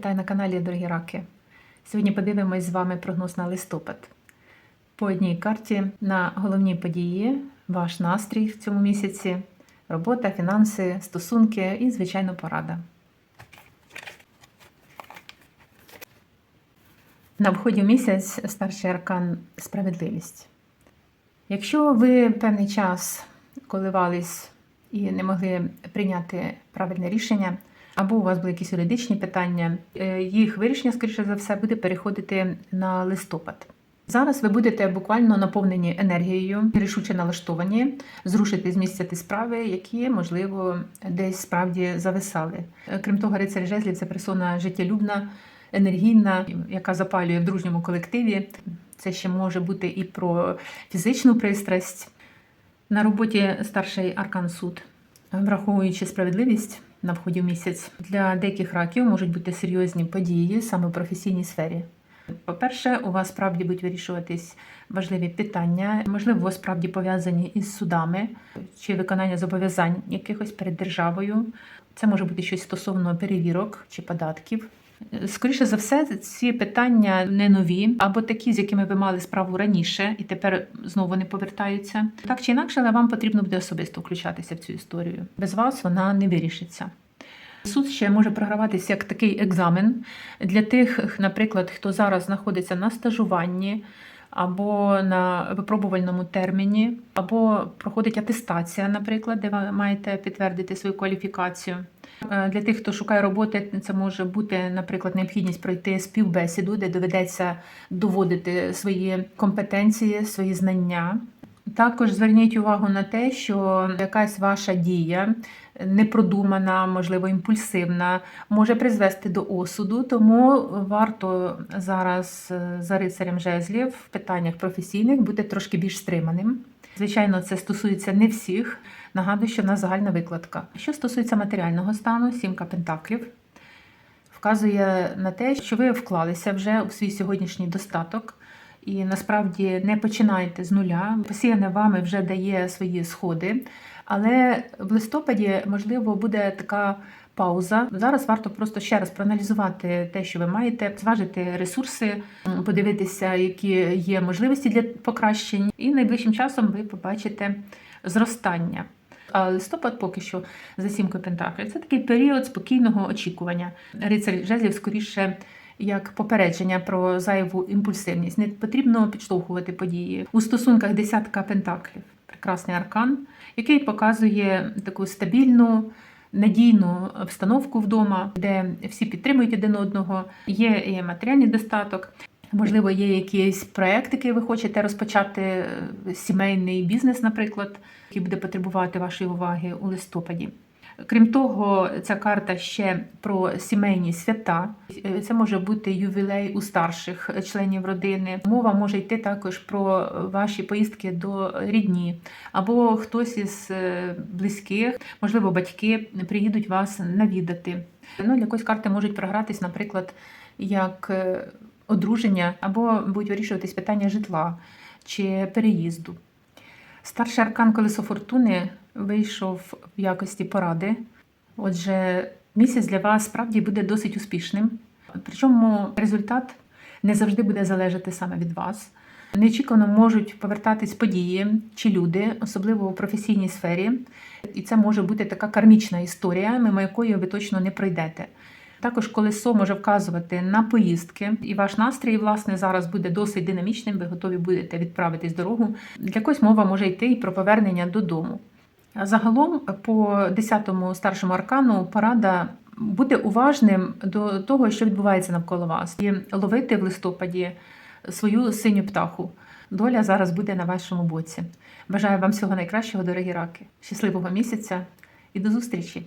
Вітаю на каналі, дорогі раки. Сьогодні подивимось з вами прогноз на листопад. По одній карті на головні події, ваш настрій в цьому місяці, робота, фінанси, стосунки і, звичайно, порада. На вході в місяць старший аркан справедливість. Якщо ви певний час коливались і не могли прийняти правильне рішення, або у вас були якісь юридичні питання, е, їх вирішення, скоріше за все, буде переходити на листопад. Зараз ви будете буквально наповнені енергією, рішуче налаштовані, зрушити з місця ті справи, які, можливо, десь справді зависали. Е, Крім того, рицарь жезлів це персона життєлюбна, енергійна, яка запалює в дружньому колективі. Це ще може бути і про фізичну пристрасть. На роботі старший аркан суд, враховуючи справедливість на вході в місяць, для деяких раків можуть бути серйозні події саме в професійній сфері. По-перше, у вас справді будуть вирішуватись важливі питання, можливо, справді пов'язані із судами чи виконання зобов'язань якихось перед державою. Це може бути щось стосовно перевірок чи податків. Скоріше за все, ці питання не нові, або такі, з якими ви мали справу раніше, і тепер знову не повертаються. Так чи інакше, але вам потрібно буде особисто включатися в цю історію. Без вас вона не вирішиться. Суд ще може програватися як такий екзамен для тих, наприклад, хто зараз знаходиться на стажуванні або на випробувальному терміні, або проходить атестація, наприклад, де ви маєте підтвердити свою кваліфікацію. Е, Для тих, хто шукає роботи, це може бути, наприклад, необхідність пройти співбесіду, де доведеться доводити свої компетенції, свої знання. Також зверніть увагу на те, що якась ваша дія непродумана, можливо, імпульсивна, може призвести до осуду, тому варто зараз е, за рицарем жезлів в питаннях професійних бути трошки більш стриманим. Звичайно, це стосується не всіх. Нагадую, що в нас загальна викладка. Що стосується матеріального стану, сімка пентаклів вказує на те, що ви вклалися вже у свій сьогоднішній достаток. І насправді не починайте з нуля. Посіяне вами вже дає свої сходи, але в листопаді, можливо, буде така пауза. Зараз варто просто ще раз проаналізувати те, що ви маєте, зважити ресурси, подивитися, які є можливості для покращень, і найближчим часом ви побачите зростання. А листопад поки що за сімкою Пентаклів це такий період спокійного очікування. Рицарь жезлів скоріше як попередження про зайву імпульсивність. Не потрібно підштовхувати події у стосунках десятка пентаклів. Прекрасний аркан, який показує таку стабільну. Надійну обстановку вдома, де всі підтримують один одного, є і матеріальний достаток. Можливо, є якийсь проект, який ви хочете розпочати, е, сімейний бізнес, наприклад, який буде потребувати вашої уваги у листопаді. Крім того, ця карта ще про сімейні свята. Це може бути ювілей у старших членів родини. Мова може йти також про ваші поїздки до рідні, або хтось із е, близьких, можливо, батьки приїдуть вас навідати. Ну, для карти можуть програтись, наприклад, як е, одруження, або будуть вирішуватись питання житла чи переїзду. Старший аркан колесо фортуни вийшов в якості поради. Отже, місяць для вас справді буде досить успішним. Причому результат не завжди буде залежати саме від вас. Неочікувано можуть повертатись події чи люди, особливо у професійній сфері, і це може бути така кармічна історія, мимо якої ви точно не пройдете. Також колесо може вказувати на поїздки, і ваш настрій, власне, зараз буде досить динамічним. Ви готові будете відправитись дорогу. Для когось мова може йти і про повернення додому. Загалом, по 10-му старшому аркану, порада бути уважним до того, що відбувається навколо вас, і ловити в листопаді свою синю птаху. Доля зараз буде на вашому боці. Бажаю вам всього найкращого, дорогі раки, щасливого місяця і до зустрічі!